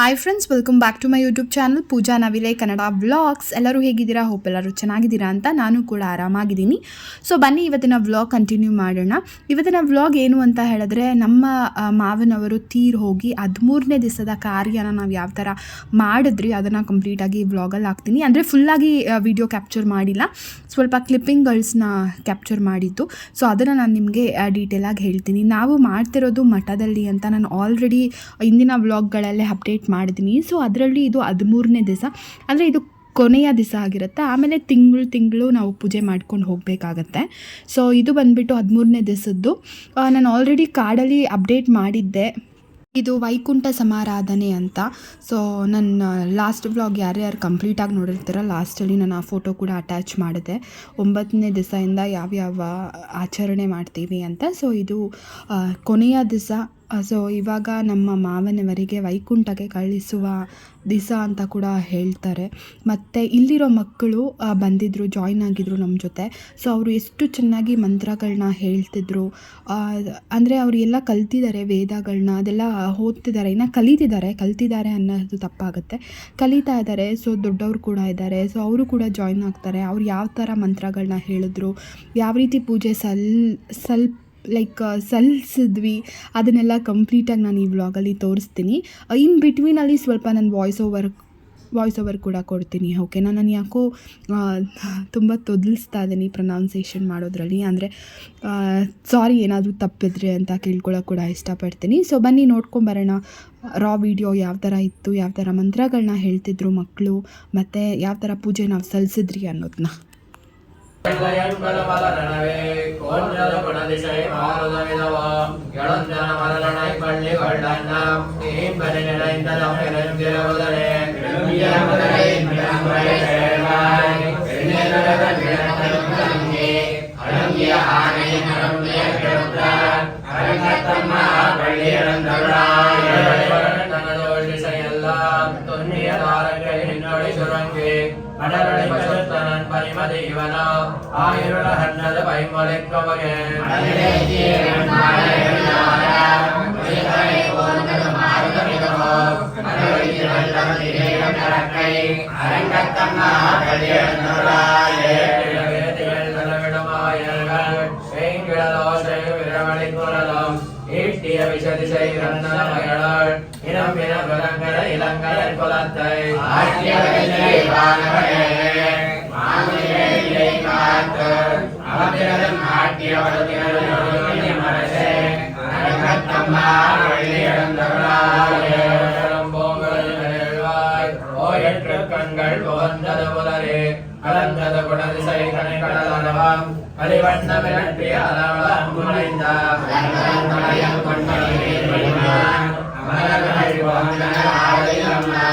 Hi friends welcome back to my YouTube channel Pooja Navile Kannada vlogs ಎಲ್ಲರೂ ಹೇಗಿದ್ದೀರಾ? Hope ಎಲ್ಲರೂ ಚೆನ್ನಾಗಿದ್ದೀರಾ ಅಂತ ನಾನು ಕೂಡ ಆರಾಮಾಗಿದ್ದೀನಿ. ಸೊ ಬನ್ನಿ ಇವತ್ತಿನ ವ್ಲಾಗ್ ಕಂಟಿನ್ಯೂ ಮಾಡೋಣ. ಇವತ್ತಿನ ವ್ಲಾಗ್ ಏನು ಅಂತ ಹೇಳಿದ್ರೆ, ನಮ್ಮ ಮಾವನವರು ತೀರ್ ಹೋಗಿ ಹದಿಮೂರನೇ ದಿವಸದ ಕಾರ್ಯನ ನಾವು ಯಾವ ಥರ ಮಾಡಿದ್ರಿ, ಅದನ್ನು ಕಂಪ್ಲೀಟಾಗಿ ವ್ಲಾಗಲ್ಲಿ ಹಾಕ್ತೀನಿ. ಅಂದರೆ ಫುಲ್ಲಾಗಿ ವಿಡಿಯೋ ಕ್ಯಾಪ್ಚರ್ ಮಾಡಿಲ್ಲ. ಸ್ವಲ್ಪ ಕ್ಲಿಪ್ಪಿಂಗ್ಗಳನ್ನ ಕ್ಯಾಪ್ಚರ್ ಮಾಡಿತ್ತು ಸೊ ಅದನ್ನು ನಾನು ನಿಮಗೆ ಡೀಟೇಲಾಗಿ ಹೇಳ್ತೀನಿ. ನಾವು ಮಾಡ್ತಿರೋದು ಮಠದಲ್ಲಿ ಅಂತ ನಾನು ಆಲ್ರೆಡಿ ಇಂದಿನ ವ್ಲಾಗ್ಗಳಲ್ಲೇ ಅಪ್ಡೇಟ್ ಮಾಡಿದ್ದೀನಿ. ಸೊ ಅದರಲ್ಲಿ ಇದು ಹದಿಮೂರನೇ ದಿವಸ. ಅಂದರೆ ಇದು ಕೊನೆಯ ದಿವಸ ಆಗಿರುತ್ತೆ. ಆಮೇಲೆ ತಿಂಗಳು ತಿಂಗಳು ನಾವು ಪೂಜೆ ಮಾಡ್ಕೊಂಡು ಹೋಗಬೇಕಾಗತ್ತೆ. ಸೊ ಇದು ಬಂದುಬಿಟ್ಟು ಹದಿಮೂರನೇ ದಿವಸದ್ದು. ನಾನು ಆಲ್ರೆಡಿ ಕಾರ್ಡಲ್ಲಿ ಅಪ್ಡೇಟ್ ಮಾಡಿದ್ದೆ. ಇದು ವೈಕುಂಠ ಸಮಾರಾಧನೆ ಅಂತ. ಸೊ ನನ್ನ ಲಾಸ್ಟ್ ವ್ಲಾಗ್ ಯಾರ್ಯಾರು ಕಂಪ್ಲೀಟಾಗಿ ನೋಡಿರ್ತೀರ ಲಾಸ್ಟಲ್ಲಿ ನಾನು ಆ ಫೋಟೋ ಕೂಡ ಅಟ್ಯಾಚ್ ಮಾಡಿದೆ. ಒಂಬತ್ತನೇ ದಿವಸದಿಂದ ಯಾವ್ಯಾವ ಆಚರಣೆ ಮಾಡ್ತೀವಿ ಅಂತ. ಸೊ ಇದು ಕೊನೆಯ ದಿವಸ ಸೊ ಇವಾಗ ನಮ್ಮ ಮಾವನವರಿಗೆ ವೈಕುಂಠಕ್ಕೆ ಕಳಿಸುವ ದಿಸ ಅಂತ ಕೂಡ ಹೇಳ್ತಾರೆ. ಮತ್ತು ಇಲ್ಲಿರೋ ಮಕ್ಕಳು ಬಂದಿದ್ದರು ಜಾಯ್ನ್ ಆಗಿದ್ರು ನಮ್ಮ ಜೊತೆ. ಸೊ ಅವರು ಎಷ್ಟು ಚೆನ್ನಾಗಿ ಮಂತ್ರಗಳನ್ನ ಹೇಳ್ತಿದ್ರು. ಅಂದರೆ ಅವರು ಎಲ್ಲ ಕಲ್ತಿದ್ದಾರೆ ವೇದಗಳನ್ನ ಅದೆಲ್ಲ ಓದ್ತಿದ್ದಾರೆ, ಇನ್ನು ಕಲಿತಿದ್ದಾರೆ. ಕಲ್ತಿದ್ದಾರೆ ಅನ್ನೋದು ತಪ್ಪಾಗುತ್ತೆ. ಕಲಿತಾ ಇದ್ದಾರೆ ಸೊ ದೊಡ್ಡವರು ಕೂಡ ಇದ್ದಾರೆ. ಸೊ ಅವರು ಕೂಡ ಜಾಯ್ನ್ ಆಗ್ತಾರೆ. ಅವ್ರು ಯಾವ ಥರ ಮಂತ್ರಗಳನ್ನ ಹೇಳಿದ್ರು? ಯಾವ ರೀತಿ ಪೂಜೆ ಸಲ್, ಸ್ವಲ್ಪ ಲೈಕ್ ಸಲ್ಲಿಸಿದ್ವಿ ಅದನ್ನೆಲ್ಲ ಕಂಪ್ಲೀಟಾಗಿ ನಾನು ಈ ವ್ಲಾಗಲ್ಲಿ ತೋರಿಸ್ತೀನಿ. ಇನ್ ಬಿಟ್ವೀನಲ್ಲಿ ಸ್ವಲ್ಪ ನಾನು ವಾಯ್ಸ್ ಓವರ್ ವಾಯ್ಸ್ ಓವರ್ ಕೂಡ ಕೊಡ್ತೀನಿ ಓಕೆನಾ ನಾನು ಯಾಕೋ ತುಂಬ ತೊದಲಿಸ್ತಾ ಇದ್ದೀನಿ ಪ್ರೊನೌನ್ಸೇಷನ್ ಮಾಡೋದ್ರಲ್ಲಿ. ಅಂದರೆ ಸಾರಿ ಏನಾದರೂ ತಪ್ಪಿದ್ರೆ ಅಂತ ಕೇಳ್ಕೊಳ್ಳೋಕೆ ಕೂಡ ಇಷ್ಟಪಡ್ತೀನಿ. ಸೊ ಬನ್ನಿ ನೋಡ್ಕೊಂಬರೋಣ ರಾ ವಿಡಿಯೋ ಯಾವ ಥರ ಇತ್ತು, ಯಾವ ಥರ ಮಂತ್ರಗಳನ್ನ ಹೇಳ್ತಿದ್ರು ಮಕ್ಕಳು ಮತ್ತು ಯಾವ ಥರ ಪೂಜೆ ನಾವು ಸಲ್ಲಿಸಿದ್ರಿ ಅನ್ನೋದನ್ನ மலரணவே கோஞ்சல குணதிசை மாறுதவிதவோ எழுந்தன மலரணை பள்ளி வள்ளண்ணம் நீம்பலி நினைந்தனம் பெருந்திரவுதலே முதலே முதலே சேர்வாய் பெருந்திரவுதல் விளக்கி அடங்கிய ஆணையின் அடங்கிய கிடந்த அரங்கத்தம்மா பள்ளி இழந்தவளா அன்னத பயமலைக்கவகே ஈட்டிய விஷதிசை கண்ணன மகளாள் இனம் இனம் விலங்கட இளங்கட குலத்தை ஆட்சியவர்களே கண்கள் புகழ்ந்தது புதரே கலந்தது குடதிசை கணை கடலவாம் அலிவண்ண விரட்டிய அளவள அங்குழைந்தார் கொண்டே அமரங்கள் வாழ்ந்தன ஆடை அம்மா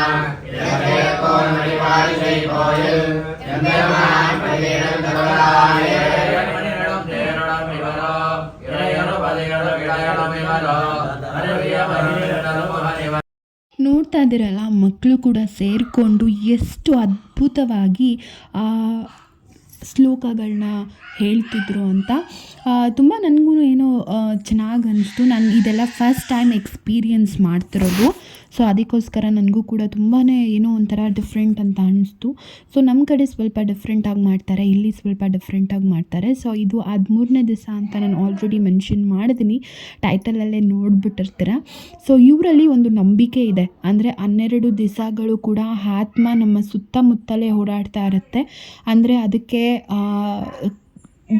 இலங்கை கோன் வழிபாடு செய் கோயில் எம்பெருமான் பள்ளியிடந்தவளாயே மணிநடம் தேனடம் இவரோ இளையனு பதிகளு இளையனம் இவரோ அருவிய மகிழனு மகனிவ ನೋಡ್ತಾ ಇದ್ದೀರಲ್ಲ ಮಕ್ಕಳು ಕೂಡ ಸೇರಿಕೊಂಡು ಎಷ್ಟು ಅದ್ಭುತವಾಗಿ ಆ ಶ್ಲೋಕಗಳನ್ನ ಹೇಳ್ತಿದ್ರು ಅಂತ ತುಂಬ ನನಗೂ ಏನೋ ಚೆನ್ನಾಗಿ ಅನಿಸ್ತು ನಾನು ಇದೆಲ್ಲ ಫಸ್ಟ್ ಟೈಮ್ ಎಕ್ಸ್ಪೀರಿಯನ್ಸ್ ಮಾಡ್ತಿರೋದು ಸೊ ಅದಕ್ಕೋಸ್ಕರ ನನಗೂ ಕೂಡ ತುಂಬಾ ಏನೋ ಒಂಥರ ಡಿಫ್ರೆಂಟ್ ಅಂತ ಅನಿಸ್ತು. ಸೊ ನಮ್ಮ ಕಡೆ ಸ್ವಲ್ಪ ಡಿಫ್ರೆಂಟಾಗಿ ಮಾಡ್ತಾರೆ, ಇಲ್ಲಿ ಸ್ವಲ್ಪ ಡಿಫ್ರೆಂಟಾಗಿ ಮಾಡ್ತಾರೆ. ಸೊ ಇದು ಹದಿಮೂರನೇ ದಿವಸ ಅಂತ ನಾನು ಆಲ್ರೆಡಿ ಮೆನ್ಷನ್ ಮಾಡಿದ್ದೀನಿ ಟೈಟಲಲ್ಲೇ ನೋಡಿಬಿಟ್ಟಿರ್ತೀರ. ಸೊ ಇವರಲ್ಲಿ ಒಂದು ನಂಬಿಕೆ ಇದೆ. ಅಂದರೆ ಹನ್ನೆರಡು ದಿವಸಗಳು ಕೂಡ ಆತ್ಮ ನಮ್ಮ ಸುತ್ತಮುತ್ತಲೇ ಓಡಾಡ್ತಾ ಇರುತ್ತೆ. ಅಂದರೆ ಅದಕ್ಕೆ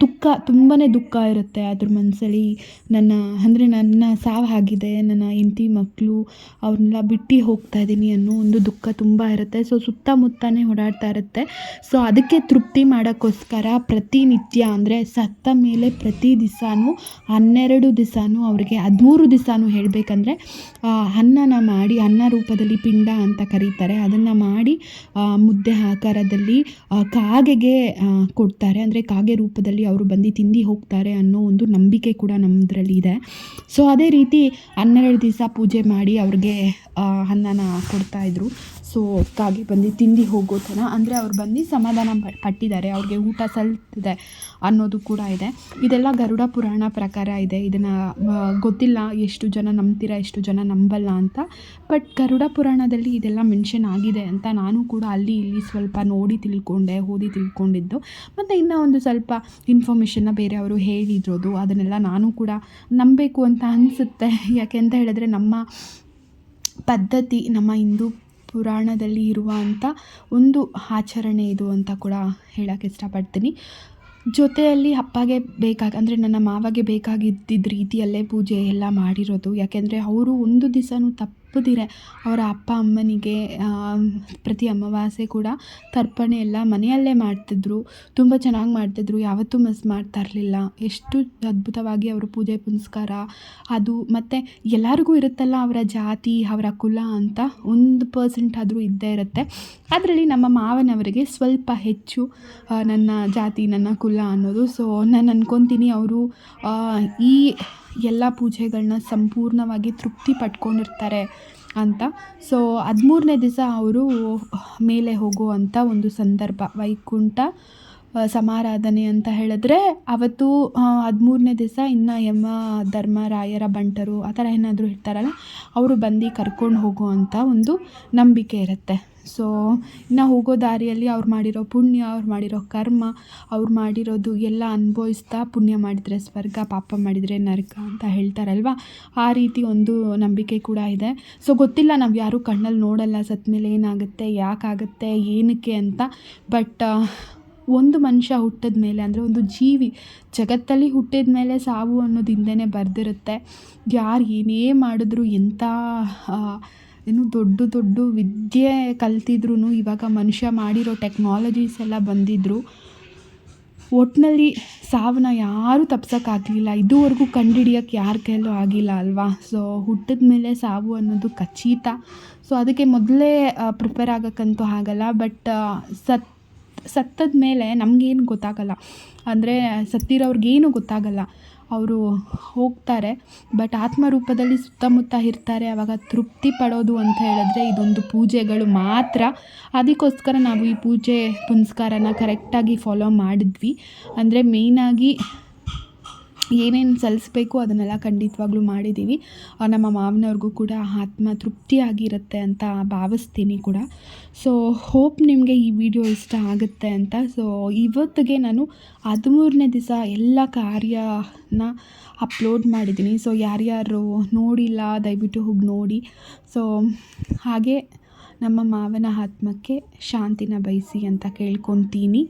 ದುಃಖ ತುಂಬಾ ದುಃಖ ಇರುತ್ತೆ ಅದ್ರ ಮನಸ್ಸಲ್ಲಿ ನನ್ನ, ಅಂದರೆ ನನ್ನ ಸಾವು ಆಗಿದೆ, ನನ್ನ ಹೆಂಡತಿ ಮಕ್ಕಳು ಅವ್ರನ್ನೆಲ್ಲ ಬಿಟ್ಟು ಹೋಗ್ತಾ ಇದ್ದೀನಿ ಅನ್ನೋ ಒಂದು ದುಃಖ ತುಂಬ ಇರುತ್ತೆ. ಸೊ ಸುತ್ತಮುತ್ತನೇ ಓಡಾಡ್ತಾ ಇರುತ್ತೆ. ಸೊ ಅದಕ್ಕೆ ತೃಪ್ತಿ ಮಾಡೋಕ್ಕೋಸ್ಕರ ಪ್ರತಿನಿತ್ಯ, ಅಂದರೆ ಸತ್ತ ಮೇಲೆ ಪ್ರತಿ ದಿವಸನೂ, ಹನ್ನೆರಡು ದಿವಸನೂ ಅವ್ರಿಗೆ ಹದಿಮೂರು ದಿವಸನೂ ಹೇಳಬೇಕಂದ್ರೆ ಅನ್ನನ ಮಾಡಿ, ಅನ್ನ ರೂಪದಲ್ಲಿ ಪಿಂಡ ಅಂತ ಕರೀತಾರೆ. ಅದನ್ನು ಮಾಡಿ ಮುದ್ದೆ ಆಕಾರದಲ್ಲಿ ಕಾಗೆಗೆ ಕೊಡ್ತಾರೆ. ಅಂದರೆ ಕಾಗೆ ರೂಪದಲ್ಲಿ ಅವರು ಬಂದು ತಿಂದು ಹೋಗ್ತಾರೆ ಅನ್ನೋ ಒಂದು ನಂಬಿಕೆ ಕೂಡ ನಮ್ಮದ್ರಲ್ಲಿ ಇದೆ. ಸೊ ಅದೇ ರೀತಿ ಹನ್ನೆರಡು ದಿವಸ ಪೂಜೆ ಮಾಡಿ ಅವ್ರಿಗೆ ಅನ್ನನ ಕೊಡ್ತಾಯಿದ್ರು ಸೊ ಕಾಗೆ ಬಂದು ತಿಂದು ಹೋಗೋ ಥರ ಅಂದರೆ ಅವ್ರು ಬಂದು ಸಮಾಧಾನ ಪಟ್ಟಿದ್ದಾರೆ. ಅವ್ರಿಗೆ ಊಟ ಸಲ್ತಿದೆ ಅನ್ನೋದು ಕೂಡ ಇದೆ. ಇದೆಲ್ಲ ಗರುಡ ಪುರಾಣ ಪ್ರಕಾರ ಇದೆ. ಇದನ್ನು ಗೊತ್ತಿಲ್ಲ ಎಷ್ಟು ಜನ ನಂಬ್ತೀರ, ಎಷ್ಟು ಜನ ನಂಬಲ್ಲ ಅಂತ. ಬಟ್ ಗರುಡ ಪುರಾಣದಲ್ಲಿ ಇದೆಲ್ಲ ಮೆನ್ಷನ್ ಆಗಿದೆ ಅಂತ ನಾನು ಕೂಡ ಅಲ್ಲಿ ಇಲ್ಲಿ ಸ್ವಲ್ಪ ನೋಡಿ ತಿಳ್ಕೊಂಡೆ, ಓದಿ ತಿಳ್ಕೊಂಡಿದ್ದು. ಮತ್ತು ಇನ್ನೂ ಒಂದು ಸ್ವಲ್ಪ ಇನ್ಫಾರ್ಮೇಷನ್ನ ಬೇರೆಯವರು ಹೇಳಿರೋದು, ಅದನ್ನೆಲ್ಲ ನಾನು ಕೂಡ ನಂಬಬೇಕು ಅಂತ ಅನಿಸುತ್ತೆ. ಯಾಕೆ ಅಂತ ಹೇಳಿದ್ರೆ ನಮ್ಮ ಪದ್ಧತಿ, ನಮ್ಮ ಹಿಂದೂ ಪುರಾಣದಲ್ಲಿ ಇರುವಂಥ ಒಂದು ಆಚರಣೆ ಇದು ಅಂತ ಕೂಡ ಹೇಳೋಕ್ಕೆ ಇಷ್ಟಪಡ್ತೀನಿ. ಜೊತೆಯಲ್ಲಿ ಅಪ್ಪಗೆ ಬೇಕಾಗಿ ಅಂದರೆ ನನ್ನ ಮಾವಗೆ ಬೇಕಾಗಿದ್ದಿದ್ದ ರೀತಿಯಲ್ಲೇ ಪೂಜೆ ಎಲ್ಲ ಮಾಡಿರೋದು. ಯಾಕೆಂದರೆ ಅವರು ಒಂದು ದಿವಸನೂ ತಪ್ಪದಿರೆ. ಅವರ ಅಪ್ಪ ಅಮ್ಮನಿಗೆ ಪ್ರತಿ ಅಮಾವಾಸ್ಯೆ ಕೂಡ ತರ್ಪಣೆ ಎಲ್ಲ ಮನೆಯಲ್ಲೇ ಮಾಡ್ತಿದ್ರು. ತುಂಬ ಚೆನ್ನಾಗಿ ಮಾಡ್ತಿದ್ರು. ಯಾವತ್ತೂ ಮಿಸ್ ಮಾಡ್ತಾ ಇರಲಿಲ್ಲ. ಎಷ್ಟು ಅದ್ಭುತವಾಗಿ ಅವರು ಪೂಜೆ, ಪುನಸ್ಕಾರ, ಅದು ಮತ್ತು ಎಲ್ಲರಿಗೂ ಇರುತ್ತಲ್ಲ ಅವರ ಜಾತಿ, ಅವರ ಕುಲ ಅಂತ ಒಂದು ಪರ್ಸೆಂಟ್ ಆದರೂ ಇದ್ದೇ ಇರುತ್ತೆ. ಅದರಲ್ಲಿ ನಮ್ಮ ಮಾವನವರಿಗೆ ಸ್ವಲ್ಪ ಹೆಚ್ಚು ನನ್ನ ಜಾತಿ, ನನ್ನ ಕುಲ ಅನ್ನೋದು. ಸೊ ನಾನು ಅನ್ಕೊತೀನಿ. ಅವರು ಈ ಎಲ್ಲ ಪೂಜೆಗಳನ್ನ ಸಂಪೂರ್ಣವಾಗಿ ತೃಪ್ತಿ ಪಟ್ಕೊಂಡಿರ್ತಾರೆ ಅಂತ. ಸೊ ಹದಿಮೂರನೇ ದಿವಸ ಅವರು ಮೇಲೆ ಹೋಗುವಂಥ ಒಂದು ಸಂದರ್ಭ. ವೈಕುಂಠ ಸಮಾರಾಧನೆ ಅಂತ ಹೇಳಿದ್ರೆ ಅವತ್ತು ಹದಿಮೂರನೇ ದಿವಸ ಇನ್ನು ಯಮ ಧರ್ಮರಾಯರ ಬಂಟರು ಆ ಥರ ಏನಾದರೂ ಇರ್ತಾರಲ್ಲ, ಅವರು ಬಂದು ಕರ್ಕೊಂಡು ಹೋಗುವಂಥ ಒಂದು ನಂಬಿಕೆ ಇರುತ್ತೆ. ಸೊ ಇನ್ನು ಹೋಗೋ ದಾರಿಯಲ್ಲಿ ಅವ್ರು ಮಾಡಿರೋ ಪುಣ್ಯ, ಅವ್ರು ಮಾಡಿರೋ ಕರ್ಮ, ಅವ್ರು ಮಾಡಿರೋದು ಎಲ್ಲ ಅನುಭವಿಸ್ತಾ ಪುಣ್ಯ ಮಾಡಿದರೆ ಸ್ವರ್ಗ, ಪಾಪ ಮಾಡಿದರೆ ನರಕ ಅಂತ ಹೇಳ್ತಾರಲ್ವ? ಆ ರೀತಿ ಒಂದು ನಂಬಿಕೆ ಕೂಡ ಇದೆ. ಸೊ ಗೊತ್ತಿಲ್ಲ ನಾವು ಯಾರೂ ಕಣ್ಣಲ್ಲಿ ನೋಡಲ್ಲ ಸತ್ತ ಮೇಲೆ ಏನಾಗುತ್ತೆ, ಯಾಕಾಗುತ್ತೆ, ಏನಕ್ಕೆ ಅಂತ ಬಟ್ ಒಂದು ಮನುಷ್ಯ ಹುಟ್ಟಿದ ಮೇಲೆ, ಅಂದರೆ ಒಂದು ಜೀವಿ ಜಗತ್ತಲ್ಲಿ ಹುಟ್ಟಿದ ಮೇಲೆ ಸಾವು ಅನ್ನೋದಿಂದನೇ ಹಿಂದೆನೇ ಬರೆದಿರುತ್ತೆ. ಯಾರು ಏನೇ ಮಾಡಿದ್ರು ಎಂಥ ಏನು ದೊಡ್ಡ ದೊಡ್ಡ ವಿದ್ಯೆ ಕಲ್ತಿದ್ರು ಇವಾಗ ಮನುಷ್ಯ ಮಾಡಿರೋ ಟೆಕ್ನಾಲಜೀಸ್ ಎಲ್ಲ ಬಂದಿದ್ದರು ಒಟ್ಟಿನಲ್ಲಿ ಸಾವನ್ನ ಯಾರೂ ತಪ್ಸೋಕ್ಕಾಗಲಿಲ್ಲ. ಇದುವರೆಗೂ ಕಂಡುಹಿಡಿಯೋಕ್ಕೆ ಯಾರ ಕೈಲೂ ಆಗಿಲ್ಲ ಅಲ್ವಾ? ಸೊ ಹುಟ್ಟಿದ ಮೇಲೆ ಸಾವು ಅನ್ನೋದು ಖಚಿತ. ಸೊ ಅದಕ್ಕೆ ಮೊದಲೇ ಪ್ರಿಪೇರ್ ಆಗೋಕ್ಕಂತೂ ಆಗಲ್ಲ. ಬಟ್ ಸತ್ ಸತ್ತದ ಮೇಲೆ ನಮಗೇನು ಗೊತ್ತಾಗಲ್ಲ. ಅಂದರೆ ಸತ್ತಿರೋರ್ಗೇನು ಗೊತ್ತಾಗಲ್ಲ. ಅವರು ಹೋಗ್ತಾರೆ, ಬಟ್ ಆತ್ಮರೂಪದಲ್ಲಿ ಸುತ್ತಮುತ್ತ ಇರ್ತಾರೆ ಆವಾಗ ತೃಪ್ತಿ ಪಡೋದು ಅಂತ ಹೇಳಿದ್ರೆ ಇದೊಂದು ಪೂಜೆಗಳು ಮಾತ್ರ. ಅದಕ್ಕೋಸ್ಕರ ನಾವು ಈ ಪೂಜೆ ಪುನಸ್ಕಾರನ ಕರೆಕ್ಟಾಗಿ ಫಾಲೋ ಮಾಡಿದ್ವಿ. ಅಂದರೆ ಮೇಯ್ನಾಗಿ ಏನೇನು ಸಲ್ಲಿಸ್ಬೇಕು ಅದನ್ನೆಲ್ಲ ಖಂಡಿತವಾಗ್ಲೂ ಮಾಡಿದ್ದೀವಿ. ನಮ್ಮ ಮಾವನವ್ರಿಗೂ ಕೂಡ ಆತ್ಮ ತೃಪ್ತಿಯಾಗಿರುತ್ತೆ ಅಂತ ಭಾವಿಸ್ತೀನಿ ಕೂಡ. ಸೊ ಹೋಪ್ ನಿಮಗೆ ಈ ವಿಡಿಯೋ ಇಷ್ಟ ಆಗುತ್ತೆ ಅಂತ. ಸೊ ಇವತ್ತಿಗೆ ನಾನು ಹದಿಮೂರನೇ ದಿವಸ ಎಲ್ಲ ಕಾರ್ಯನ ಅಪ್ಲೋಡ್ ಮಾಡಿದ್ದೀನಿ. ಸೊ ಯಾರ್ಯಾರು ನೋಡಿಲ್ಲ, ದಯವಿಟ್ಟು ಹೋಗಿ ನೋಡಿ. ಸೊ ಹಾಗೆ ನಮ್ಮ ಮಾವನ ಆತ್ಮಕ್ಕೆ ಶಾಂತಿನ ಬಯಸಿ ಅಂತ ಕೇಳ್ಕೊತೀನಿ.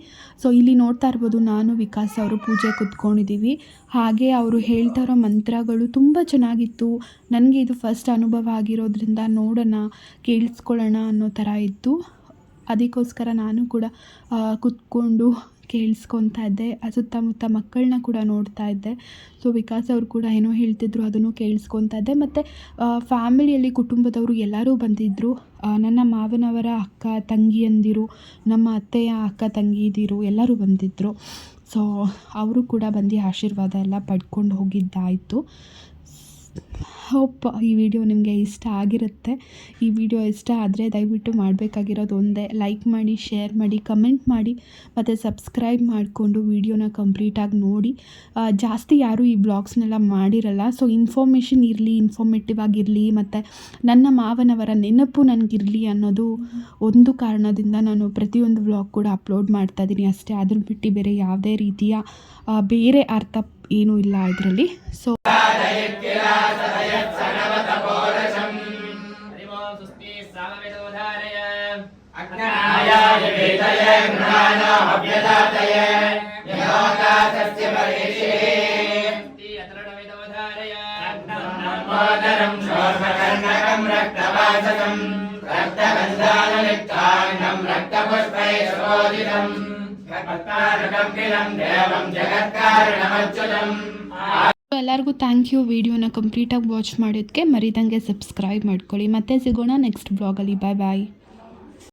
ಸೊ ಇಲ್ಲಿ ನೋಡ್ತಾ ಇರ್ಬೋದು, ನಾನು ವಿಕಾಸ್ ಅವರು ಪೂಜೆ ಕೂತ್ಕೊಂಡಿದ್ದೀವಿ. ಹಾಗೆ ಅವರು ಹೇಳ್ತಾ ಇರೋ ಮಂತ್ರಗಳು ತುಂಬ ಚೆನ್ನಾಗಿತ್ತು. ನನಗೆ ಇದು ಫಸ್ಟ್ ಅನುಭವ ಆಗಿರೋದ್ರಿಂದ ನೋಡೋಣ, ಕೇಳಿಸ್ಕೊಳ್ಳೋಣ ಅನ್ನೋ ಥರ ಇತ್ತು. ಅದಕ್ಕೋಸ್ಕರ ನಾನು ಕೂಡ ಕುತ್ಕೊಂಡು ಕೇಳಿಸ್ಕೊತಾ ಇದ್ದೆ. ಸುತ್ತಮುತ್ತ ಮಕ್ಕಳನ್ನ ಕೂಡ ನೋಡ್ತಾ ಇದ್ದೆ. ಸೊ ವಿಕಾಸ್ ಅವರು ಕೂಡ ಏನೋ ಹೇಳ್ತಿದ್ರು, ಅದನ್ನು ಕೇಳಿಸ್ಕೊತಾ ಇದ್ದೆ. ಮತ್ತು ಫ್ಯಾಮಿಲಿಯಲ್ಲಿ ಕುಟುಂಬದವರು ಎಲ್ಲರೂ ಬಂದಿದ್ದರು ನನ್ನ ಮಾವನವರ ಅಕ್ಕ ತಂಗಿಯಂದಿರು ನಮ್ಮ ಅತ್ತೆಯ ಅಕ್ಕ ತಂಗಿದಿರು ಎಲ್ಲರೂ ಬಂದಿದ್ದರು ಸೊ ಅವರು ಕೂಡ ಬಂದು ಆಶೀರ್ವಾದ ಎಲ್ಲ ಪಡ್ಕೊಂಡು ಹೋಗಿದ್ದಾಯಿತು. ಹೋಪ್ ಈ ವಿಡಿಯೋ ನಿಮಗೆ ಇಷ್ಟ ಆಗಿರುತ್ತೆ. ಈ ವಿಡಿಯೋ ಇಷ್ಟ ಆದರೆ ದಯವಿಟ್ಟು ಮಾಡಬೇಕಾಗಿರೋದು ಒಂದೇ ಲೈಕ್ ಮಾಡಿ ಶೇರ್ ಮಾಡಿ ಕಮೆಂಟ್ ಮಾಡಿ, ಮತ್ತು ಸಬ್ಸ್ಕ್ರೈಬ್ ಮಾಡಿಕೊಂಡು ವಿಡಿಯೋನ ಕಂಪ್ಲೀಟಾಗಿ ನೋಡಿ. ಜಾಸ್ತಿ ಯಾರೂ ಈ ಬ್ಲಾಗ್ಸ್ನೆಲ್ಲ ಮಾಡಿರಲ್ಲ ಸೊ ಇನ್ಫಾರ್ಮೇಷನ್ ಇರಲಿ ಇನ್ಫಾರ್ಮೇಟಿವ್ ಆಗಿರಲಿ, ಮತ್ತು ನನ್ನ ಮಾವನವರ ನೆನಪು ನನಗಿರಲಿ ಅನ್ನೋದು ಒಂದು ಕಾರಣದಿಂದ ನಾನು ಪ್ರತಿಯೊಂದು ವ್ಲಾಗ್ ಕೂಡ ಅಪ್ಲೋಡ್ ಮಾಡ್ತಾ ಇದ್ದೀನಿ ಅಷ್ಟೇ. ಅದನ್ನು ಬಿಟ್ಟು ಬೇರೆ ಯಾವುದೇ ರೀತಿಯ ಬೇರೆ ಅರ್ಥ ಏನೂ ಇಲ್ಲ ಇದರಲ್ಲಿ. ಸೊ हरिमो सुस्ति सामवेदोधारय अग्नायाय वेदये गृहाणामभ्यदातये यथोकाशस्य परिषे अतरणवेदोधारय नर्मोदरं शोर्मकर्णकं रक्तवासकं रक्तगन्धानलिप्ताङ्गं रक्तपुष्पैः शोधितम् भक्तारकं किलं देवं जगत्कारणमच्युतम् ಎಲ್ಲರಿಗೂ ಥ್ಯಾಂಕ್ ಯು ವಿಡಿಯೋನ ಕಂಪ್ಲೀಟಾಗಿ ವಾಚ್ ಮಾಡೋದಕ್ಕೆ ಮರಿದಂಗೆ ಸಬ್ಸ್ಕ್ರೈಬ್ ಮಾಡ್ಕೊಳ್ಳಿ. ಮತ್ತೆ ಸಿಗೋಣ ನೆಕ್ಸ್ಟ್ ಬ್ಲಾಗಲ್ಲಿ ಬಾಯ್ ಬಾಯ್